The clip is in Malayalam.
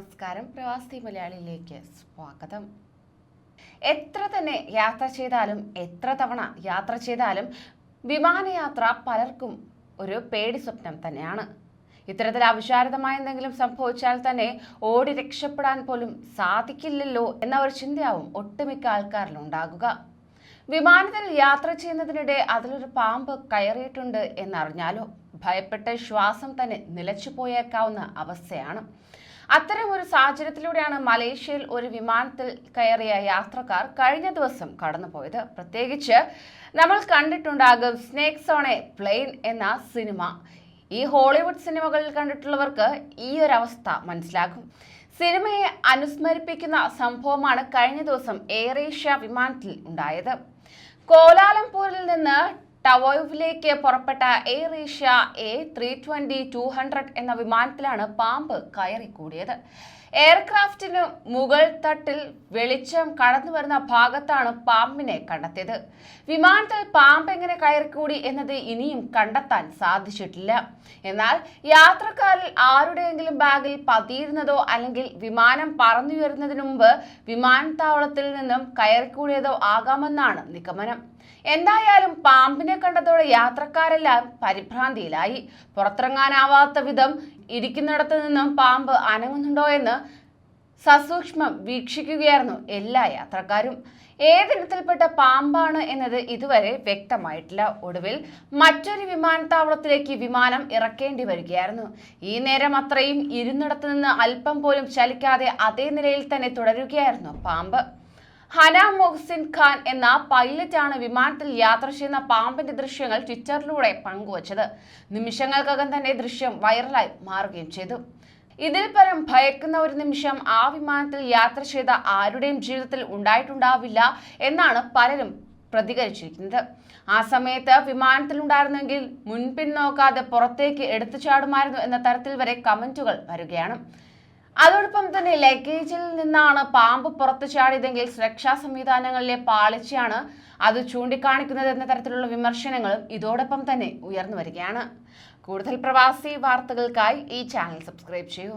നമസ്കാരം. പ്രവാസി മലയാളിയിലേക്ക് സ്വാഗതം. എത്ര തന്നെ യാത്ര ചെയ്താലും എത്ര തവണ യാത്ര ചെയ്താലും വിമാനയാത്ര പലർക്കും ഒരു പേടി സ്വപ്നം തന്നെയാണ്. ഇത്തരത്തിൽ അവിചാരിതമായ എന്തെങ്കിലും സംഭവിച്ചാൽ തന്നെ ഓടി രക്ഷപ്പെടാൻ പോലും സാധിക്കില്ലല്ലോ എന്ന ഒരു ചിന്തയാവും ഒട്ടുമിക്ക ആൾക്കാരിലും ഉണ്ടാകുക. വിമാനത്തിൽ യാത്ര ചെയ്യുന്നതിനിടെ അതിലൊരു പാമ്പ് കയറിയിട്ടുണ്ട് എന്നറിഞ്ഞാലോ? ഭയപ്പെട്ട ശ്വാസം തന്നെ നിലച്ചു പോയേക്കാവുന്ന അവസ്ഥയാണ്. അത്തരം ഒരു സാഹചര്യത്തിലൂടെയാണ് മലേഷ്യയിൽ ഒരു വിമാനത്തിൽ കയറിയ യാത്രക്കാർ കഴിഞ്ഞ ദിവസം കടന്നുപോയത്. പ്രത്യേകിച്ച് നമ്മൾ കണ്ടിട്ടുണ്ടാകും സ്നേക്സ് ഓൺ എ പ്ലെയിൻ എന്ന സിനിമ. ഈ ഹോളിവുഡ് സിനിമകളിൽ കണ്ടിട്ടുള്ളവർക്ക് ഈ ഒരു അവസ്ഥ മനസ്സിലാകും. സിനിമയെ അനുസ്മരിപ്പിക്കുന്ന സംഭവമാണ് കഴിഞ്ഞ ദിവസം എയർ ഏഷ്യ വിമാനത്തിൽ ഉണ്ടായത്. കോലാലംപൂരിൽ നിന്ന് ടവോയിലേക്ക് പുറപ്പെട്ട Air Asia A three twenty two hundred എന്ന വിമാനത്തിലാണ് പാമ്പ് കയറിക്കൂടിയത്. എയർക്രാഫ്റ്റിന് മുകൾ തട്ടിൽ വെളിച്ചം കടന്നു വരുന്ന ഭാഗത്താണ് പാമ്പിനെ കണ്ടെത്തിയത്. വിമാനത്തിൽ പാമ്പ് എങ്ങനെ കയറിക്കൂടി എന്നത് ഇനിയും കണ്ടെത്താൻ സാധിച്ചിട്ടില്ല. എന്നാൽ യാത്രക്കാരിൽ ആരുടെയെങ്കിലും ബാഗിൽ പതിയിരുന്നതോ അല്ലെങ്കിൽ വിമാനം പറന്നുയരുന്നതിന് മുമ്പ് വിമാനത്താവളത്തിൽ നിന്നും കയറിക്കൂടിയതോ ആകാമെന്നാണ് നിഗമനം. എന്തായാലും പാമ്പിനെ കണ്ടതോടെ യാത്രക്കാരെല്ലാം പരിഭ്രാന്തിയിലായി. പുറത്തിറങ്ങാനാവാത്ത വിധം ഇരിക്കുന്നിടത്തു നിന്നും പാമ്പ് അനങ്ങുന്നുണ്ടോ എന്ന് സസൂക്ഷ്മം വീക്ഷിക്കുകയായിരുന്നു എല്ലാ യാത്രക്കാരും. ഏതിനത്തിൽപ്പെട്ട പാമ്പാണ് എന്നത് ഇതുവരെ വ്യക്തമായിട്ടില്ല. ഒടുവിൽ മറ്റൊരു വിമാനത്താവളത്തിലേക്ക് വിമാനം ഇറക്കേണ്ടി വരികയായിരുന്നു. ഈ നേരം അത്രയും ഇരുന്നിടത്ത് നിന്ന് അല്പം പോലും ചലിക്കാതെ അതേ നിലയിൽ തന്നെ തുടരുകയായിരുന്നു പാമ്പ്. ഹന മൊഹ്സിൻ ഖാൻ എന്ന പൈലറ്റാണ് വിമാനത്തിൽ യാത്ര ചെയ്യുന്ന പാമ്പിന്റെ ദൃശ്യങ്ങൾ ട്വിറ്ററിലൂടെ പങ്കുവച്ചത്. നിമിഷങ്ങൾക്കകം തന്നെ ദൃശ്യം വൈറലായി മാറുകയും ചെയ്തു. ഇതിൽ പരം ഭയക്കുന്ന ഒരു നിമിഷം ആ വിമാനത്തിൽ യാത്ര ചെയ്ത ആരുടെയും ജീവിതത്തിൽ ഉണ്ടായിട്ടുണ്ടാവില്ല എന്നാണ് പലരും പ്രതികരിച്ചിരിക്കുന്നത്. ആ സമയത്ത് വിമാനത്തിലുണ്ടായിരുന്നെങ്കിൽ മുൻപിൻ നോക്കാതെ പുറത്തേക്ക് എടുത്തു ചാടുമായിരുന്നു എന്ന തരത്തിൽ വരെ കമന്റുകൾ വരികയാണ്. അതോടൊപ്പം തന്നെ ലഗേജിൽ നിന്നാണ് പാമ്പ് പുറത്തു ചാടിയതെങ്കിൽ സുരക്ഷാ സംവിധാനങ്ങളിലെ പാളിച്ചയാണ് അത് ചൂണ്ടിക്കാണിക്കുന്നത് എന്ന തരത്തിലുള്ള വിമർശനങ്ങളും ഇതോടൊപ്പം തന്നെ ഉയർന്നു വരികയാണ്. കൂടുതൽ പ്രവാസി വാർത്തകൾക്കായി ഈ ചാനൽ സബ്സ്ക്രൈബ് ചെയ്യൂ.